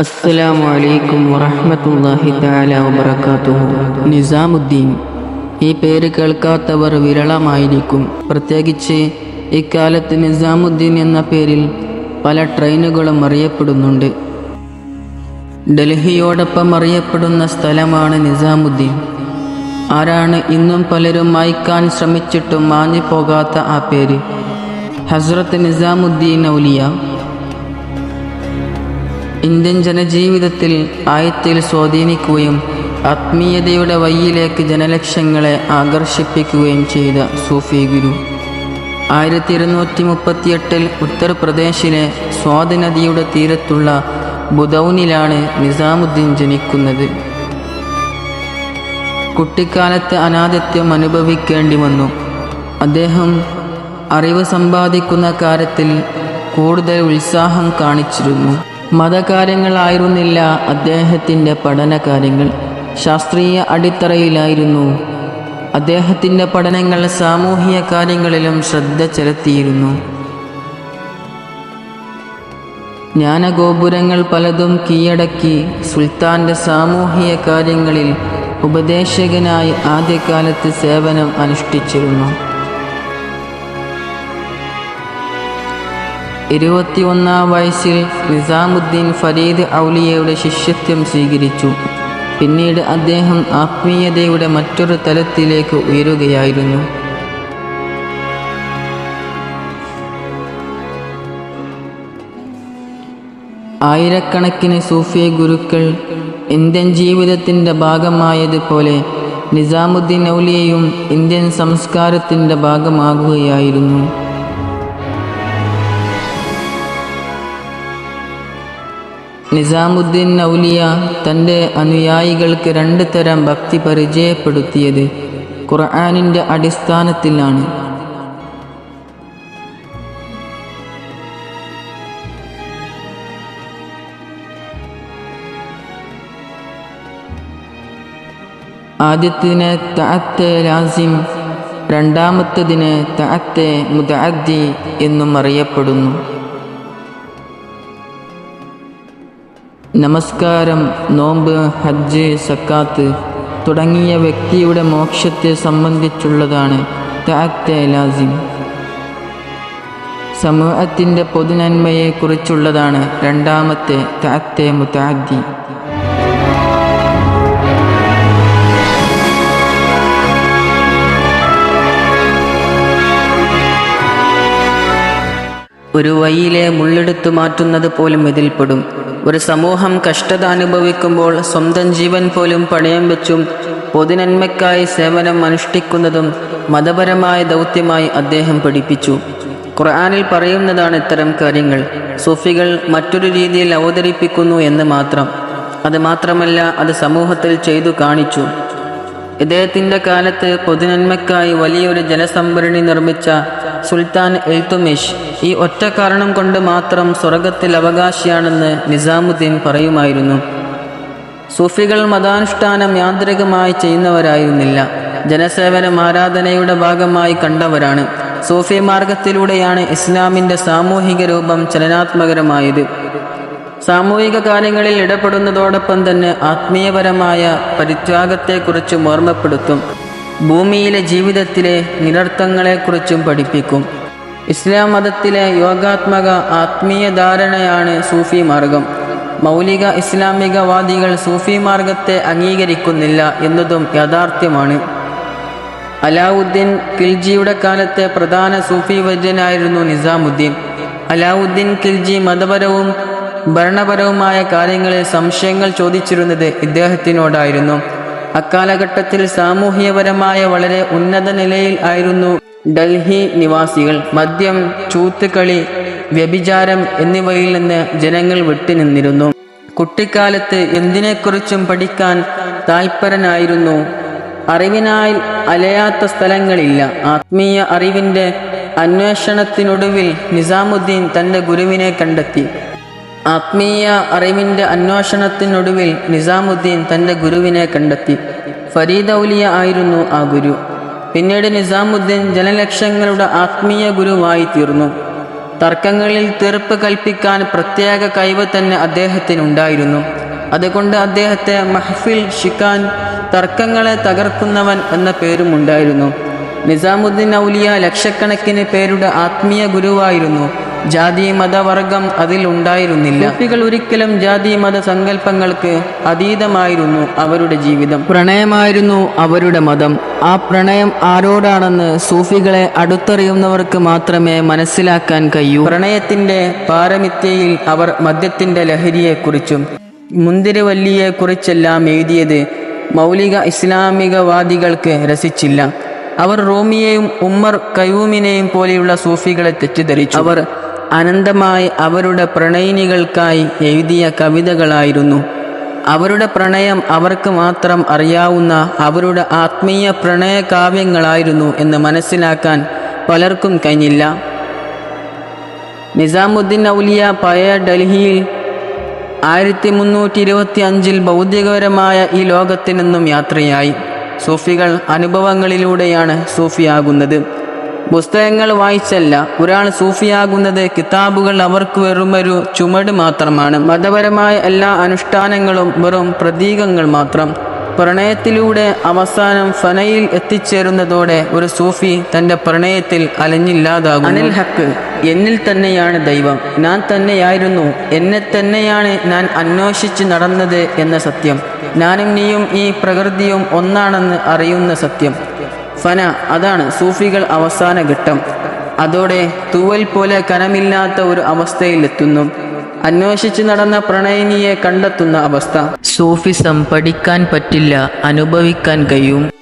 അസ്സലാമു അലൈക്കും വറഹ്മത്തുള്ളാഹി തആല വബറകാതുഹു. നിസാമുദ്ദീൻ ഈ പേര് കേൾക്കാത്തവർ വിരളമായിരിക്കും. പ്രത്യേകിച്ച് ഇക്കാലത്ത് നിസാമുദ്ദീൻ എന്ന പേരിൽ പല ട്രെയിനുകളും അറിയപ്പെടുന്നുണ്ട്. ഡൽഹിയോടൊപ്പം അറിയപ്പെടുന്ന സ്ഥലമാണ് നിസാമുദ്ദീൻ. ആരാണ് ഇന്നും പലരും മായ്ക്കാൻ ശ്രമിച്ചിട്ടും മാഞ്ഞു പോകാത്ത ആ പേര്. ഹസ്രത്ത് നിസാമുദ്ദീൻ ഔലിയ ഇന്ത്യൻ ജനജീവിതത്തിൽ ആയത്തിൽ സ്വാധീനിക്കുകയും ആത്മീയതയുടെ വഴിയിലേക്ക് ജനലക്ഷങ്ങളെ ആകർഷിപ്പിക്കുകയും ചെയ്ത സൂഫി ഗുരു. ആയിരത്തി ഇരുന്നൂറ്റി മുപ്പത്തിയെട്ടിൽ ഉത്തർപ്രദേശിലെ സ്വാതി നദിയുടെ തീരത്തുള്ള ബുദൌനിലാണ് നിസാമുദ്ദീൻ ജനിക്കുന്നത്. കുട്ടിക്കാലത്ത് അനാഥത്വം അനുഭവിക്കേണ്ടി വന്നു. അദ്ദേഹം അറിവ് സമ്പാദിക്കുന്ന കാര്യത്തിൽ കൂടുതൽ ഉത്സാഹം കാണിച്ചിരുന്നു. മതകാര്യങ്ങളായിരുന്നില്ല അദ്ദേഹത്തിന്റെ പഠനകാര്യങ്ങൾ. ശാസ്ത്രീയ അടിത്തറയിലായിരുന്നു. അദ്ദേഹത്തിന്റെ പഠനങ്ങൾ സാമൂഹിക കാര്യങ്ങളിലും ശ്രദ്ധ ചെലുത്തിയിരുന്നു. ജ്ഞാനഗോപുരങ്ങൾ പലതും കീഴടക്കി സുൽത്താന്റെ സാമൂഹിക കാര്യങ്ങളിൽ ഉപദേശകനായി ആദ്യകാലത്ത് സേവനം അനുഷ്ഠിച്ചിരുന്നു. ഇരുപത്തിയൊന്നാം വയസ്സിൽ നിസാമുദ്ദീൻ ഫരീദ് ഔലിയയുടെ ശിഷ്യത്വം സ്വീകരിച്ചു. പിന്നീട് അദ്ദേഹം ആത്മീയതയുടെ മറ്റൊരു തലത്തിലേക്ക് ഉയരുകയായിരുന്നു. ആയിരക്കണക്കിന് സൂഫി ഗുരുക്കൾ ഇന്ത്യൻ ജീവിതത്തിന്റെ ഭാഗമായതുപോലെ നിസാമുദ്ദീൻ ഔലിയയും ഇന്ത്യൻ സംസ്കാരത്തിന്റെ ഭാഗമാകുകയായിരുന്നു. നിസാമുദ്ദീൻ ഔലിയ തന്റെ അനുയായികൾക്ക് രണ്ട് തരം ഭക്തി പരിചയപ്പെടുത്തിയത് ഖുർആാനിന്റെ അടിസ്ഥാനത്തിലാണ്. ആദ്യത്തിന് തഅത്തെ ലാസിം രണ്ടാമത്തതിന് തഅത്തെ മുതഅദ്ദി എന്നും അറിയപ്പെടുന്നു. നമസ്കാരം നോമ്പ് ഹജ്ജ് സക്കാത്ത് തുടങ്ങിയ വ്യക്തിയുടെ മോക്ഷത്തെ സംബന്ധിച്ചുള്ളതാണ് തഅത്തെ ലാസിം. സമൂഹത്തിന്റെ പൊതുനന്മയെക്കുറിച്ചുള്ളതാണ് രണ്ടാമത്തെ തഅത്തെ മുതഅദ്ദി ഒരു വയിലെ മുള്ളെടുത്തു മാറ്റുന്നത് പോലും ഇതിൽപ്പെടും. ഒരു സമൂഹം കഷ്ടത അനുഭവിക്കുമ്പോൾ സ്വന്തം ജീവൻ പോലും പണയം വെച്ചും പൊതുനന്മയ്ക്കായി സേവനം അനുഷ്ഠിക്കുന്നതും മതപരമായ ദൗത്യമായി അദ്ദേഹം പഠിപ്പിച്ചു. ഖുർആാനിൽ പറയുന്നതാണ് ഇത്തരം കാര്യങ്ങൾ. സൂഫികൾ മറ്റൊരു രീതിയിൽ അവതരിപ്പിക്കുന്നു എന്ന് മാത്രം. അത് മാത്രമല്ല അത് സമൂഹത്തിൽ ചെയ്തു കാണിച്ചു. ഇദ്ദേഹത്തിന്റെ കാലത്ത് പൊതുനന്മയ്ക്കായി വലിയൊരു ജലസംഭരണി നിർമ്മിച്ച സുൽത്താൻ എൽത്തുമിഷ് ഈ ഒറ്റ കാരണം കൊണ്ട് മാത്രം സ്വർഗത്തിൽ അവകാശിയാണെന്ന് നിസാമുദ്ദീൻ പറയുമായിരുന്നു. സൂഫികൾ മതാനുഷ്ഠാനം യാന്ത്രികമായി ചെയ്യുന്നവരായിരുന്നില്ല. ജനസേവനം ആരാധനയുടെ ഭാഗമായി കണ്ടവരാണ്. സൂഫി മാർഗത്തിലൂടെയാണ് ഇസ്ലാമിന്റെ സാമൂഹിക രൂപം ചലനാത്മകരമായത്. സാമൂഹിക കാര്യങ്ങളിൽ ഇടപെടുന്നതോടൊപ്പം തന്നെ ആത്മീയപരമായ പരിത്യാഗത്തെക്കുറിച്ചും ഓർമ്മപ്പെടുത്തും. ഭൂമിയിലെ ജീവിതത്തിലെ നിരർത്ഥങ്ങളെക്കുറിച്ചും പഠിപ്പിക്കും. ഇസ്ലാം മതത്തിലെ യോഗാത്മക ആത്മീയ ധാരണയാണ് സൂഫി മാർഗം. മൗലിക ഇസ്ലാമികവാദികൾ സൂഫി മാർഗത്തെ അംഗീകരിക്കുന്നില്ല എന്നതും യാഥാർത്ഥ്യമാണ്. അലാവുദ്ദീൻ ഖിൽജിയുടെ കാലത്തെ പ്രധാന സൂഫി വൈദ്യനായിരുന്നു നിസാമുദ്ദീൻ. അലാവുദ്ദീൻ ഖിൽജി മതപരവും ഭരണപരവുമായ കാര്യങ്ങളിൽ സംശയങ്ങൾ ചോദിച്ചിരുന്നത് ഇദ്ദേഹത്തിനോടായിരുന്നു. അക്കാലഘട്ടത്തിൽ സാമൂഹ്യപരമായ വളരെ ഉന്നത നിലയിൽ ആയിരുന്നു ഡൽഹി നിവാസികൾ മദ്യം ചൂത്തുകളി വ്യഭിചാരം എന്നിവയിൽ നിന്ന് ജനങ്ങൾ വിട്ടുനിന്നിരുന്നു കുട്ടിക്കാലത്ത് എന്തിനെക്കുറിച്ചും പഠിക്കാൻ താൽപരനായിരുന്നു. അറിവിനായി അലയാത്ത സ്ഥലങ്ങളില്ല. ആത്മീയ അറിവിന്റെ അന്വേഷണത്തിനൊടുവിൽ നിസാമുദ്ദീൻ തന്റെ ഗുരുവിനെ കണ്ടെത്തി. ആത്മീയ അറിവിന്റെ അന്വേഷണത്തിനൊടുവിൽ നിസാമുദ്ദീൻ തന്റെ ഗുരുവിനെ കണ്ടെത്തി. ഫരീദ് ഔലിയ ആയിരുന്നു ആ ഗുരു. പിന്നീട് നിസാമുദ്ദീൻ ജനലക്ഷങ്ങളുടെ ആത്മീയ ഗുരുവായി തീർന്നു. തർക്കങ്ങളിൽ തീർപ്പ് കൽപ്പിക്കാൻ പ്രത്യേക കഴിവ് തന്നെ അദ്ദേഹത്തിനുണ്ടായിരുന്നു. അതുകൊണ്ട് അദ്ദേഹത്തെ മഹ്ഫിൽ ഷിക്കാൻ തർക്കങ്ങളെ തകർക്കുന്നവൻ എന്ന പേരുമുണ്ടായിരുന്നു നിസാമുദ്ദീൻ ഔലിയ ലക്ഷക്കണക്കിന് പേരുടെ ആത്മീയ ഗുരുവായിരുന്നു. ജാതി മതവർഗം അതിൽ ഉണ്ടായിരുന്നില്ല സൂഫികൾ ഒരിക്കലും ജാതി മത സങ്കല്പങ്ങൾക്ക് അതീതമായിരുന്നു അവരുടെ ജീവിതം. പ്രണയമായിരുന്നു അവരുടെ മതം. ആ പ്രണയം ആരോടാണെന്ന് സൂഫികളെ അടുത്തറിയുന്നവർക്ക് മാത്രമേ മനസ്സിലാക്കാൻ കഴിയൂ. പ്രണയത്തിന്റെ പാരമിത്യയിൽ അവർ മദ്യത്തിന്റെ ലഹരിയെക്കുറിച്ചും മുന്തിരിവല്ലിയെക്കുറിച്ചെല്ലാം എഴുതിയത് മൗലിക ഇസ്ലാമികവാദികൾക്ക് രസിച്ചില്ല. അവർ റോമിയെയും ഉമ്മർ കയൂമിനെയും പോലെയുള്ള സൂഫികളെ തെറ്റിദ്ധരിച്ചു. അവർ അനന്തമായി അവരുടെ പ്രണയിനികൾക്കായി എഴുതിയ കവിതകളായിരുന്നു. അവരുടെ പ്രണയം അവർക്ക് മാത്രം അറിയാവുന്ന അവരുടെ ആത്മീയ പ്രണയകാവ്യങ്ങളായിരുന്നു എന്ന് മനസ്സിലാക്കാൻ പലർക്കും കഴിഞ്ഞില്ല. നിസാമുദ്ദീൻ ഔലിയ പഴയ ഡൽഹിയിൽ ആയിരത്തി മുന്നൂറ്റി ഇരുപത്തി അഞ്ചിൽ ഭൗതികപരമായ ഈ ലോകത്തിൽ നിന്നും യാത്രയായി. സൂഫികൾ അനുഭവങ്ങളിലൂടെയാണ് സൂഫിയാകുന്നത്. പുസ്തകങ്ങൾ വായിച്ചല്ല. ഒരാൾ സൂഫിയാകുന്നത് കിതാബുകൾ അവർക്ക് വെറും ഒരു ചുമട് മാത്രമാണ്. മതപരമായ എല്ലാ അനുഷ്ഠാനങ്ങളും വെറും പ്രതീകങ്ങൾ മാത്രം. പ്രണയത്തിലൂടെ അവസാനം ഫനയിൽ എത്തിച്ചേരുന്നതോടെ ഒരു സൂഫി തന്റെ പ്രണയത്തിൽ അലഞ്ഞില്ലാതാകും അനിൽ ഹക്ക് എന്നിൽ തന്നെയാണ് ദൈവം. ഞാൻ തന്നെയായിരുന്നു. എന്നെ തന്നെയാണ് ഞാൻ അന്വേഷിച്ച് നടന്നത് എന്ന സത്യം. ഞാനും നീയും ഈ പ്രകൃതിയും ഒന്നാണെന്ന് അറിയുന്ന സത്യം. ഫന അതാണ് സൂഫികൾ അവസാന ഘട്ടം. അതോടെ തൂവൽ പോലെ കനമില്ലാത്ത ഒരു അവസ്ഥയിലെത്തുന്നു. അന്വേഷിച്ചു നടന്ന പ്രണയിനിയെ കണ്ടെത്തുന്ന അവസ്ഥ. സൂഫിസം പഠിക്കാൻ പറ്റില്ല അനുഭവിക്കാൻ കഴിയും.